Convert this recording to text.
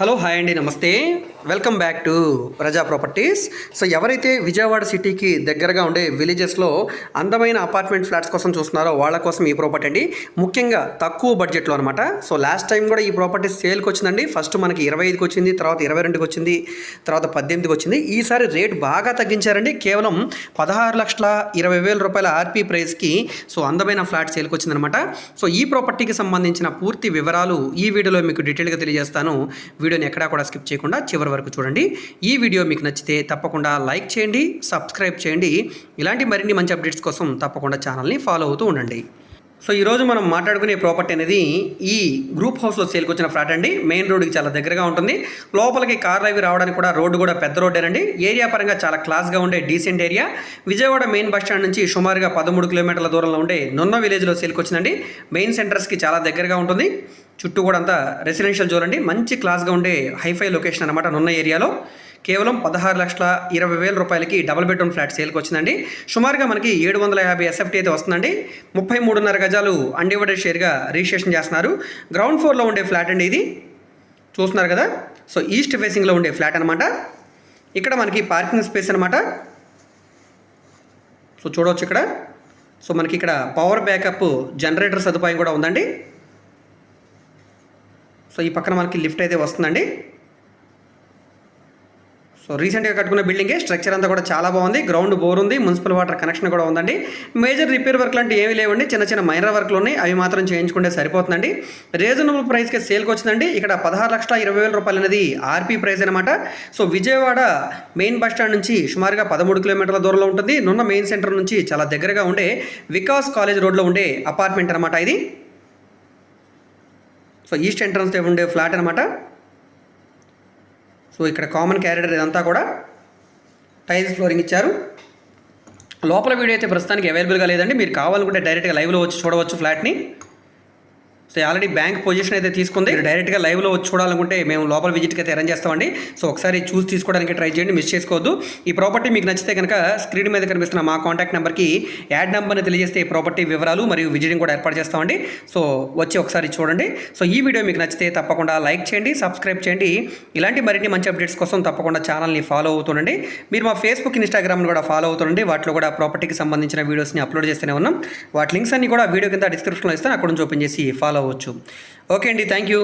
Hello hi అండి నమస్తే. Welcome back to Praja properties so ఎవరైతే విజయవాడ సిటీకి దగ్గరగా ఉండే విలేజెస్లో అందమైన అపార్ట్మెంట్ ఫ్లాట్స్ కోసం చూస్తున్నారో వాళ్ళ కోసం ఈ ప్రాపర్టీ అండి. ముఖ్యంగా తక్కువ బడ్జెట్లో అనమాట సో లాస్ట్ టైం కూడా ఈ ప్రాపర్టీ సేల్కి వచ్చిందండి. ఫస్ట్ మనకి ఇరవై ఐదుకి వచ్చింది తర్వాత ఇరవై రెండుకి వచ్చింది తర్వాత పద్దెనిమిదికి వచ్చింది. ఈసారి రేట్ బాగా తగ్గించారండి. కేవలం పదహారు లక్షల ఇరవై వేల రూపాయల ఆర్పీ ప్రైస్కి సో అందమైన ఫ్లాట్ సేల్కి వచ్చిందనమాట సో ఈ ప్రాపర్టీకి సంబంధించిన పూర్తి వివరాలు ఈ వీడియోలో మీకు డీటెయిల్గా తెలియజేస్తాను. వీడియోని ఎక్కడా కూడా స్కిప్ చేయకుండా చివరి వరకు చూడండి. ఈ వీడియో మీకు నచ్చితే తప్పకుండా లైక్ చేయండి సబ్స్క్రైబ్ చేయండి. ఇలాంటి మరిన్ని మంచి అప్డేట్స్ కోసం తప్పకుండా ఛానల్ని ఫాలో అవుతూ ఉండండి. సో ఈరోజు మనం మాట్లాడుకునే ప్రాపర్టీ అనేది ఈ గ్రూప్ హౌస్లో సేల్కి వచ్చిన ఫ్లాట్ అండి. మెయిన్ రోడ్డుకి చాలా దగ్గరగా ఉంటుంది. లోపలికి కార్లు అవి రావడానికి కూడా రోడ్డు కూడా పెద్ద రోడ్డేనండి ఏరియా పరంగా చాలా క్లాస్గా ఉండే decent area. Vijayawada main bus stand నుంచి సుమారుగా పదమూడు కిలోమీటర్ల దూరంలో ఉండే నున్న విలేజ్లో సేల్కి వచ్చిందండి. మెయిన్ సెంటర్స్కి చాలా దగ్గరగా ఉంటుంది. చుట్టూ కూడా అంతా రెసిడెన్షియల్ జోన్ అండి. మంచి క్లాస్గా ఉండే హైఫై లొకేషన్ అనమాట నున్న ఏరియాలో. కేవలం పదహారు లక్షల ఇరవై వేల రూపాయలకి డబుల్ బెడ్రూమ్ ఫ్లాట్ సేల్కి వచ్చిందండి. సుమారుగా మనకి ఏడు వందల యాభై ఎస్ఎఫ్టీ అయితే వస్తుందండి. ముప్పై మూడున్నర గజాలు అన్డివైడెడ్ షేర్గా రిజిస్ట్రేషన్ చేస్తున్నారు. గ్రౌండ్ ఫ్లోర్లో ఉండే ఫ్లాట్ అండి ఇది. చూస్తున్నారు కదా? సో ఈస్ట్ ఫేసింగ్లో ఉండే ఫ్లాట్ అనమాట ఇక్కడ మనకి పార్కింగ్ స్పేస్ అనమాట సో చూడవచ్చు ఇక్కడ. సో మనకి ఇక్కడ పవర్ బ్యాకప్ జనరేటర్ సదుపాయం కూడా ఉందండి. సో ఈ పక్కన మనకి లిఫ్ట్ అయితే వస్తుందండి. సో రీసెంట్గా కట్టుకున్న బిల్డింగే స్ట్రక్చర్ అంతా కూడా చాలా బాగుంది. గ్రౌండ్ బోర్ ఉంది మున్సిపల్ వాటర్ కనెక్షన్ కూడా ఉందండి. మేజర్ రిపేర్ వర్క్ లాంటి ఏమీ లేవండి. చిన్న చిన్న మైనర్ వర్క్లు ఉన్నాయి. అవి మాత్రం చేయించుకుంటే సరిపోతుందండి. రీజనబుల్ ప్రైస్కి సేల్కి వచ్చిందండి. ఇక్కడ పదహారు లక్షల ఇరవై వేల రూపాయలు అనేది ఆర్పీ ప్రైస్ అనమాట so Vijayawada main bus stand నుంచి సుమారుగా పదమూడు కిలోమీటర్ల దూరంలో ఉంటుంది. నున్న మెయిన్ సెంటర్ నుంచి చాలా దగ్గరగా ఉండే వికాస్ కాలేజ్ రోడ్లో ఉండే అపార్ట్మెంట్ అనమాట ఇది. సో ఈస్ట్ ఎంట్రన్స్ ఉండే ఫ్లాట్ అనమాట సో ఇక్కడ కామన్ క్యారిడర్ ఇదంతా కూడా టైల్స్ ఫ్లోరింగ్ ఇచ్చారు. లోపల వీడియో అయితే ప్రస్తుతానికి అవైలబుల్గా లేదండి. మీరు కావాలనుకుంటే డైరెక్ట్గా లైవ్లో వచ్చి చూడవచ్చు ఫ్లాట్ని. సో ఆల్రెడీ బ్యాంక్ పొజిషన్ అయితే తీసుకుంది. డైరెక్ట్గా లైవ్లో వచ్చి చూడాలనుకుంటే మేము లోపల విజిట్కి అయితే అరేంజ్ చేస్తామండి. సో ఒకసారి చూసి తీసుకోవడానికి ట్రై చేయండి మిస్ చేసుకోవద్దు. ఈ ప్రాపర్టీ మీకు నచ్చితే కనుక స్క్రీన్ మీద కనిపిస్తున్న మా కాంటాక్ట్ నెంబర్కి యాడ్ నెంబర్ని తెలియజేస్తే ఈ ప్రాపర్టీ వివరాలు మరియు విజిటింగ్ కూడా ఏర్పాటు చేస్తామండి. సో వచ్చి ఒకసారి చూడండి. సో ఈ వీడియో మీకు నచ్చితే తప్పకుండా లైక్ చేయండి సబ్స్క్రైబ్ చేయండి. ఇలాంటి మరిన్ని మంచి అప్డేట్స్ కోసం తప్పకుండా ఛానల్ని ఫాలో అవుతుండండి. మీరు మా ఫేస్బుక్ ఇన్స్టాగ్రామ్ని కూడా ఫాలో అవుతుండండి. వాటిలో కూడా ప్రాపర్టీకి సంబంధించిన వీడియోస్ని అప్లోడ్ చేస్తూనే ఉన్నాం. వాటి లింక్స్ అన్ని కూడా వీడియో కింద డిస్క్రిప్షన్లో ఇస్తాను. అక్కడ నుంచి ఓపెన్ చేసి ఫాలో అవ్వచ్చు. ఓకే అండి థ్యాంక్ యూ.